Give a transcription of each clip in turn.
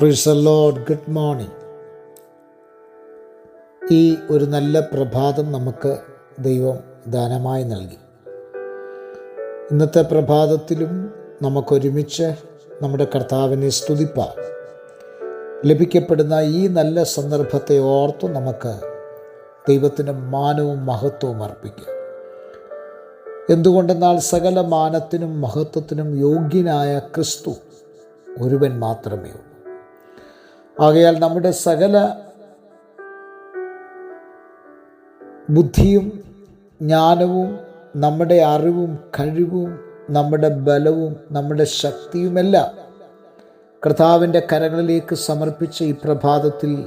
പ്രീസ് load good morning ഈ ഒരു നല്ല പ്രഭാതം നമുക്ക് ദൈവം ദാനമായി നൽകി. ഇന്നത്തെ പ്രഭാതത്തിലും നമുക്കൊരുമിച്ച് നമ്മുടെ കർത്താവിനെ സ്തുതിപ്പാം ലഭിക്കപ്പെടുന്ന ഈ നല്ല സന്ദർഭത്തെ ഓർത്ത് നമുക്ക് ദൈവത്തിന് മാനവും മഹത്വവും അർപ്പിക്കാം. എന്തുകൊണ്ടെന്നാൽ സകല മാനത്തിനും മഹത്വത്തിനും യോഗ്യനായ ക്രിസ്തു ഒരുവൻ മാത്രമേ ഉള്ളൂ. ആകയാൽ നമ്മുടെ സകല ബുദ്ധിയും ജ്ഞാനവും നമ്മുടെ അറിവും കഴിവും നമ്മുടെ ബലവും നമ്മുടെ ശക്തിയുമെല്ലാം കർത്താവിന്റെ കരങ്ങളിലേക്ക് സമർപ്പിച്ച ഈ പ്രഭാതത്തിൽ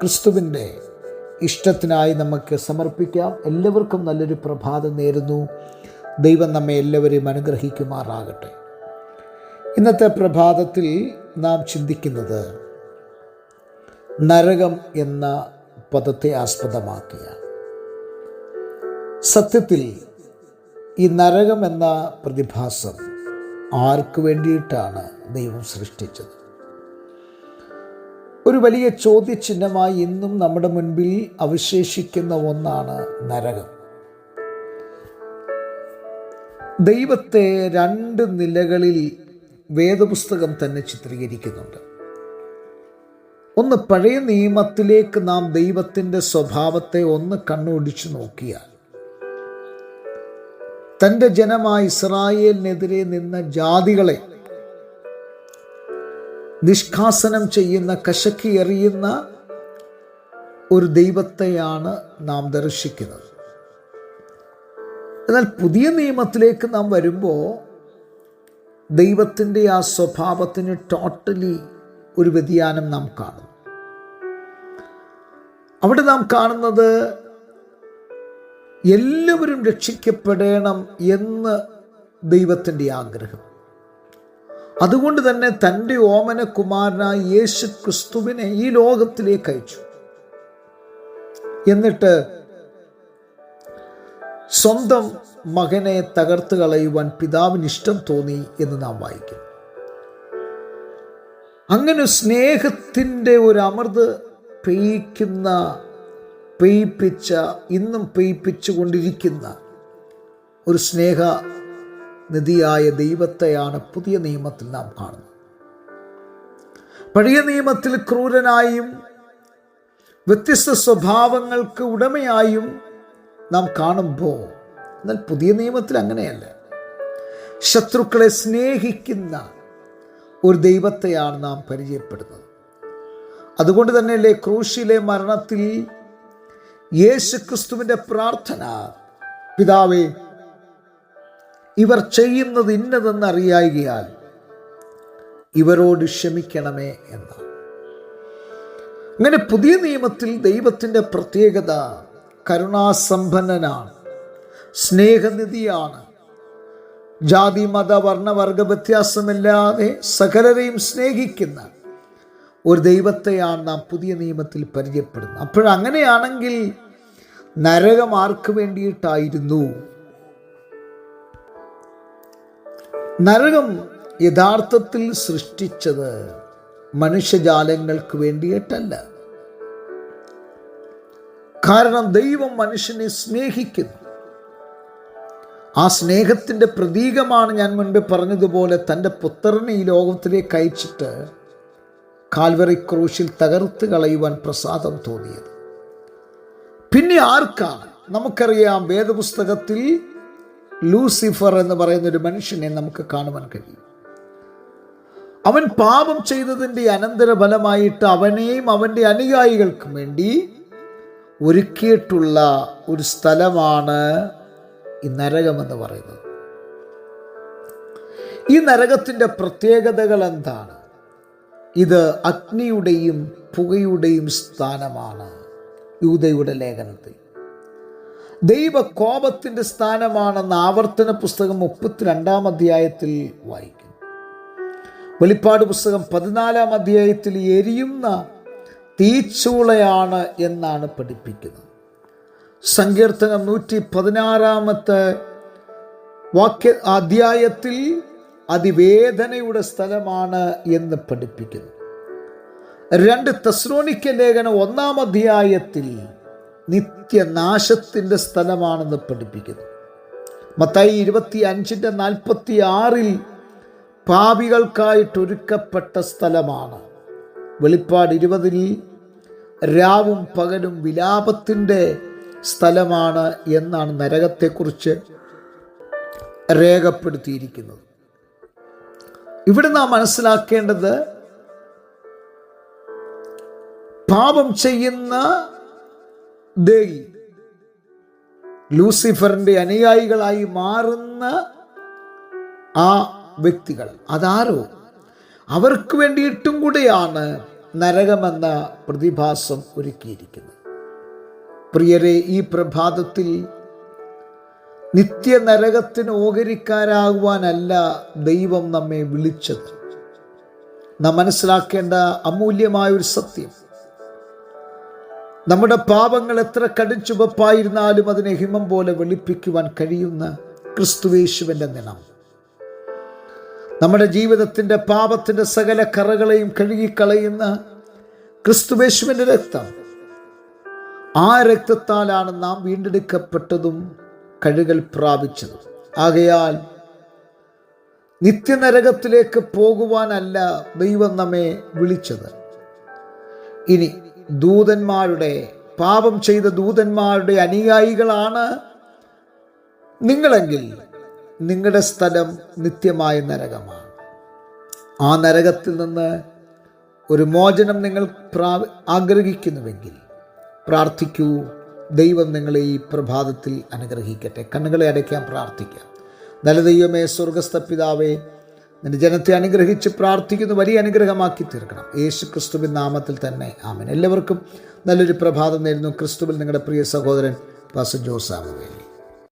ക്രിസ്തുവിന്റെ ഇഷ്ടത്തിനായി നമുക്ക് സമർപ്പിക്കാം. എല്ലാവർക്കും നല്ലൊരു പ്രഭാതം നേരുന്നു. ദൈവം നമ്മെ എല്ലാവരെയും അനുഗ്രഹിക്കുമാറാകട്ടെ. ഇന്നത്തെ പ്രഭാതത്തിൽ നാം ചിന്തിക്കുന്നത് നരകം എന്ന പദത്തെ ആസ്പദമാക്കിയാണ് സത്യത്തിൽ ഈ നരകം എന്ന പ്രതിഭാസം ആർക്ക് വേണ്ടിയിട്ടാണ് ദൈവം സൃഷ്ടിച്ചത്? ഒരു വലിയ ചോദ്യചിഹ്നമായി ഇന്നും നമ്മുടെ മുൻപിൽ അവശേഷിക്കുന്ന ഒന്നാണ് നരകം. ദൈവത്തെ രണ്ട് നിലകളിൽ വേദപുസ്തകം തന്നെ ചിത്രീകരിക്കുന്നുണ്ട്. ഒന്ന് പഴയ നിയമത്തിലേക്ക് നാം ദൈവത്തിന്റെ സ്വഭാവത്തെ ഒന്ന് കണ്ണോടിച്ചു നോക്കിയാൽ തന്റെ ജനമായ ഇസ്രായേലിനെതിരെ നിന്ന ജാതികളെ നിഷ്കാസനം ചെയ്യുന്ന കശക്കി എറിയുന്ന ഒരു ദൈവത്തെയാണ് നാം ദർശിക്കുന്നത്. എന്നാൽ പുതിയ നിയമത്തിലേക്ക് നാം വരുമ്പോൾ ദൈവത്തിന്റെ ആ സ്വഭാവത്തിന് ടോട്ടലി ഒരു വ്യതിയാനം നാം കാണും അവിടെ നാം കാണുന്നത് എല്ലാവരും രക്ഷിക്കപ്പെടണം എന്ന് ദൈവത്തിന്റെ ആഗ്രഹം. അതുകൊണ്ട് തന്നെ തന്റെ ഓമന കുമാരനായ യേശു ക്രിസ്തുവിനെ ഈ ലോകത്തിലേക്ക് അയച്ചു. എന്നിട്ട് സ്വന്തം മകനെ തകർത്ത് കളയുവാൻ പിതാവിന് ഇഷ്ടം തോന്നി എന്ന് നാം വായിക്കും അങ്ങനെ സ്നേഹത്തിന്റെ ഒരു അമൃത് പെയ്ക്കുന്ന പെയ്പ്പിച്ച ഇന്നും പെയ്പ്പിച്ചു കൊണ്ടിരിക്കുന്ന ഒരു സ്നേഹ നിധിയായ ദൈവത്തെയാണ് പുതിയ നിയമത്തിൽ നാം കാണുന്നത്. പഴയ നിയമത്തിൽ ക്രൂരനായും വ്യത്യസ്ത സ്വഭാവങ്ങൾക്ക് ഉടമയായും നാം കാണുമ്പോൾ എന്നാൽ പുതിയ നിയമത്തിൽ അങ്ങനെയല്ല. ശത്രുക്കളെ സ്നേഹിക്കുന്ന ഒരു ദൈവത്തെയാണ് നാം പരിചയപ്പെടുന്നത്. അതുകൊണ്ട് തന്നെയല്ലേ ക്രൂശിലെ മരണത്തിൽ യേശു ക്രിസ്തുവിന്റെ പ്രാർത്ഥന. പിതാവേ ഇവർ ചെയ്യുന്നത് ഇന്നതെന്ന് അറിയായികയാൽ ഇവരോട് ക്ഷമിക്കണമേ എന്ന്. അങ്ങനെ പുതിയ നിയമത്തിൽ ദൈവത്തിന്റെ പ്രത്യേകത കരുണാസമ്പന്നനാണ് സ്നേഹനിധിയാണ്. ജാതി മത വർണവർഗ വ്യത്യാസമില്ലാതെ സകലരെയും സ്നേഹിക്കുന്ന ഒരു ദൈവത്തെയാണ് നാം പുതിയ നിയമത്തിൽ പരിചയപ്പെടുന്നത്. അപ്പോഴങ്ങനെയാണെങ്കിൽ നരകം ആർക്ക് വേണ്ടിയിട്ടായിരുന്നു? നരകം യഥാർത്ഥത്തിൽ സൃഷ്ടിച്ചത് മനുഷ്യജാലങ്ങൾക്ക് വേണ്ടിയിട്ടല്ല. കാരണം ദൈവം മനുഷ്യനെ സ്നേഹിക്കുന്നു. ആ സ്നേഹത്തിന്റെ പ്രതീകമാണ് ഞാൻ മുൻപ് പറഞ്ഞതുപോലെ തന്റെ പുത്രനെ ഈ ലോകത്തിലേക്ക് അയച്ചിട്ട് കാൽവറി ക്രൂശിൽ തകർത്ത് കളയുവാൻ പ്രസാദം തോന്നിയത്. പിന്നെ ആർക്കാണ് നമുക്കറിയാം വേദപുസ്തകത്തിൽ ലൂസിഫർ എന്ന് പറയുന്ന ഒരു മനുഷ്യനെ നമുക്ക് കാണുവാൻ കഴിയും. അവൻ പാപം ചെയ്തതിന്റെ അനന്തരഫലമായിട്ട് അവനെയും അവന്റെ അനുയായികൾക്കും വേണ്ടി ഒരുക്കിയിട്ടുള്ള ഒരു സ്ഥലമാണ് ഈ നരകമെന്ന് പറയുന്നത്. ഈ നരകത്തിന്റെ പ്രത്യേകതകൾ എന്താണ്? ഇത് അഗ്നിയുടെയും പുകയുടെയും സ്ഥാനമാണ്. യൂതയുടെ ലേഖനത്തിൽ. ദൈവകോപത്തിന്റെ സ്ഥാനമാണെന്ന് ആവർത്തന പുസ്തകം മുപ്പത്തിരണ്ടാം അധ്യായത്തിൽ വായിക്കും. വെളിപ്പാട് പുസ്തകം പതിനാലാം അധ്യായത്തിൽ എരിയുന്ന തീച്ചൂളയാണ് എന്നാണ് പഠിപ്പിക്കുന്നത്. സങ്കീർത്തനം നൂറ്റി പതിനാറാമത്തെ വാക്യ അധ്യായത്തിൽ അതിവേദനയുടെ സ്ഥലമാണ് എന്ന് പഠിപ്പിക്കുന്നു. രണ്ട് തസ്രോണിക്ക ലേഖനം ഒന്നാം അധ്യായത്തിൽ നിത്യനാശത്തിന്റെ സ്ഥലമാണെന്ന് പഠിപ്പിക്കുന്നു. മത്തായി ഇരുപത്തി അഞ്ചിന്റെ നാൽപ്പത്തി ആറിൽ പാവികൾക്കായിട്ടൊരുക്കപ്പെട്ട സ്ഥലമാണ്. വെളിപ്പാട് ഇരുപതിൽ രാവും പകലും വിലാപത്തിന്റെ സ്ഥലമാണ് എന്നാണ് നരകത്തെക്കുറിച്ച് രേഖപ്പെടുത്തിയിരിക്കുന്നത്. ഇവിടെ നാം മനസ്സിലാക്കേണ്ടത് പാപം ചെയ്യുന്ന ദേഹി ലൂസിഫറിന്റെ അനുയായികളായി മാറുന്ന ആ വ്യക്തികൾ. അതാരോ? അവർക്ക് വേണ്ടിയിട്ടും കൂടെയാണ് നരകമെന്ന പ്രതിഭാസം ഒരുക്കിയിരിക്കുന്നത്. പ്രിയരെ ഈ പ്രഭാതത്തിൽ നിത്യനരകത്തിന് ഓഹരിക്കാരാകുവാനല്ല ദൈവം നമ്മെ വിളിച്ചത്. നാം മനസ്സിലാക്കേണ്ട അമൂല്യമായ ഒരു സത്യം. നമ്മുടെ പാപങ്ങൾ എത്ര കടിച്ചുപപ്പായിരുന്നാലും അതിനെ ഹിമം പോലെ വെളിപ്പിക്കുവാൻ കഴിയുന്ന ക്രിസ്തുവേശുവിന്റെ നിണം. നമ്മുടെ ജീവിതത്തിന്റെ പാപത്തിന്റെ സകല കറകളെയും കഴുകിക്കളയുന്ന ക്രിസ്തുവേശുവിന്റെ രക്തം. ആ രക്തത്താലാണ് നാം വീണ്ടെടുക്കപ്പെട്ടതും കഴുകൽ പ്രാപിച്ചത്. ആകയാൽ നിത്യനരകത്തിലേക്ക് പോകുവാനല്ല ദൈവം നമ്മെ വിളിച്ചത്. ഇനി ദൂതന്മാരുടെ പാപം ചെയ്ത ദൂതന്മാരുടെ അനുയായികളാണ് നിങ്ങളെങ്കിൽ നിങ്ങളുടെ സ്ഥലം നിത്യമായ നരകമാണ്. ആ നരകത്തിൽ നിന്ന് ഒരു മോചനം നിങ്ങൾ പ്രാ ആഗ്രഹിക്കുന്നുവെങ്കിൽ പ്രാർത്ഥിക്കൂ. ദൈവം നിങ്ങളെ ഈ പ്രഭാതത്തിൽ അനുഗ്രഹിക്കട്ടെ. കണ്ണുകളെ അടയ്ക്കാൻ പ്രാർത്ഥിക്കാം. നല്ല ദൈവമേ സ്വർഗസ്ഥ പിതാവേ നിന്റെ ജനത്തെ അനുഗ്രഹിച്ച് പ്രാർത്ഥിക്കുന്നു വലിയ അനുഗ്രഹമാക്കി തീർക്കണം. യേശു ക്രിസ്തുവിൻ നാമത്തിൽ തന്നെ. ആമൻ. എല്ലാവർക്കും നല്ലൊരു പ്രഭാതം നേരുന്നു. ക്രിസ്തുവിൽ നിങ്ങളുടെ പ്രിയ സഹോദരൻ പാസ ജോസാമുവേലി